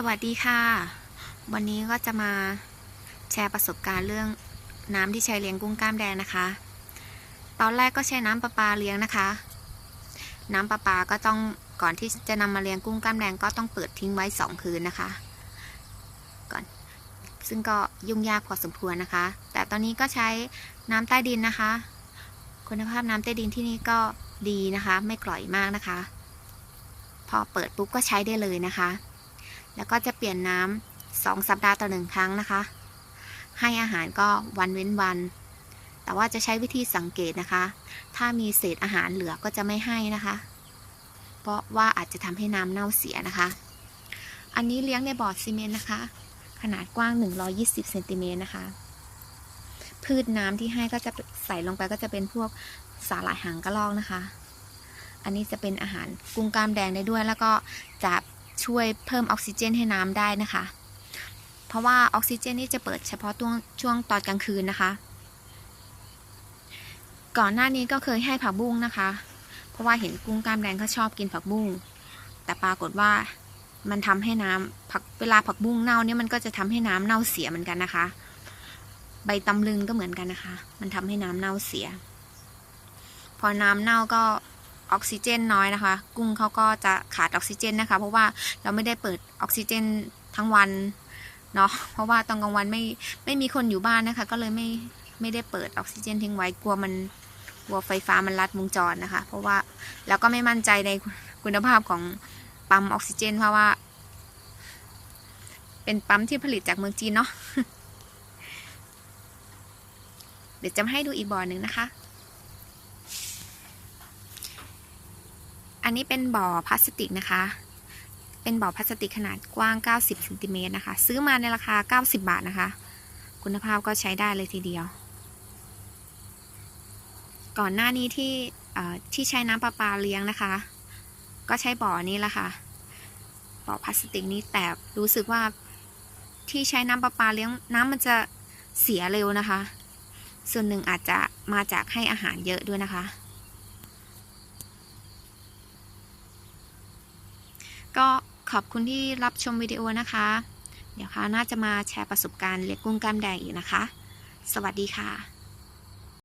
สวัสดีค่ะ วันนี้ก็จะมาแชร์ประสบการณ์เรื่องน้ำที่ใช้เลี้ยงกุ้งกล้ามแดงนะคะ ตอนแรกก็ใช้น้ำประปาเลี้ยงนะคะ น้ำประปาก็ต้องก่อนที่จะนำมาเลี้ยงกุ้งกล้ามแดงก็ต้องเปิดทิ้งไว้สองคืนนะคะ ก่อน ซึ่งก็ยุ่งยากพอสมควรนะคะ แต่ตอนนี้ก็ใช้น้ำใต้ดินนะคะ คุณภาพน้ำใต้ดินที่นี่ก็ดีนะคะ ไม่กร่อยมากนะคะ พอเปิดปุ๊บก็ใช้ได้เลยนะคะ แล้วก็จะเปลี่ยนน้ำสองสัปดาห์ต่อหนึ่งครั้งนะคะ ให้อาหารก็วันเว้นวัน แต่ว่าจะใช้วิธีสังเกตนะคะ ถ้ามีเศษอาหารเหลือก็จะไม่ให้นะคะ เพราะว่าอาจจะทำให้น้ำเน่าเสียนะคะ อันนี้เลี้ยงในบ่อซีเมนต์นะคะ ขนาดกว้าง 120เซนติเมตรนะคะพืชน้ำที่ให้ก็จะใส่ลงไปก็จะเป็นพวกสาหร่ายหางกระรอกนะคะ อันนี้จะเป็นอาหารกุ้งกล้ามแดงได้ด้วย แล้วก็จะ ช่วยเพิ่มออกซิเจนให้น้ำได้นะคะ เพราะว่าออกซิเจนนี่จะเปิดเฉพาะช่วงช่วงตอนกลางคืนนะคะ ก่อนหน้านี้ก็เคยให้ผักบุ้งนะคะ เพราะว่าเห็นกุ้งกล้ามแดงเขาชอบกินผักบุ้งแต่ปรากฏว่ามันทำให้น้ำผักเวลาผักบุ้งเน่าเนี่ยมันก็จะทำให้น้ำเน่าเสียเหมือนกันนะคะ ใบตำลึงก็เหมือนกันนะคะ มันทำให้น้ำเน่าเสีย พอน้ำเน่าก็ ออกซิเจนน้อยนะคะ กุ้งเขาก็จะขาดออกซิเจนนะคะ เพราะว่าเราไม่ได้เปิดออกซิเจนทั้งวันเนาะเพราะว่าตอนกลางวันไม่ไม่มีคนอยู่บ้านนะคะ ก็เลยไม่ไม่ได้เปิดออกซิเจนทิ้งไว้กลัวมันกลัวไฟฟ้ามันลัดวงจรนะคะ เพราะว่าแล้วก็ไม่มั่นใจในคุณภาพของปั๊มออกซิเจน เพราะว่า เป็นปั๊มที่ผลิตจากเมืองจีนเนาะเดี๋ยวจะให้ดูอีกบ่อหนึ่งนะคะ อันนี้เป็นบ่อพลาสติกนะคะ เป็นบ่อพลาสติกขนาดกว้าง 90ซนติเมตรนะคะ ซื้อมาในราคา 90 บาทนะคะ คุณภาพก็ใช้ได้เลยทีเดียว ก่อนหน้านี้ที่ที่ใช้น้ำประปาเลี้ยงนะคะ ก็ใช้บ่อนี้แหละค่ะ บ่อพลาสติกนี้แต่รู้สึกว่าที่ใช้น้ำประปาเลี้ยงน้ำมันจะเสียเร็วนะคะ ส่วนหนึ่งอาจจะมาจากให้อาหารเยอะด้วยนะคะ ก็ขอบคุณที่รับชมวิดีโอนะคะ เดี๋ยวคราน่าจะมาแชร์ประสบการณ์เลี้ยงกุ้งกล้ามแดงอีกนะคะ สวัสดีค่ะ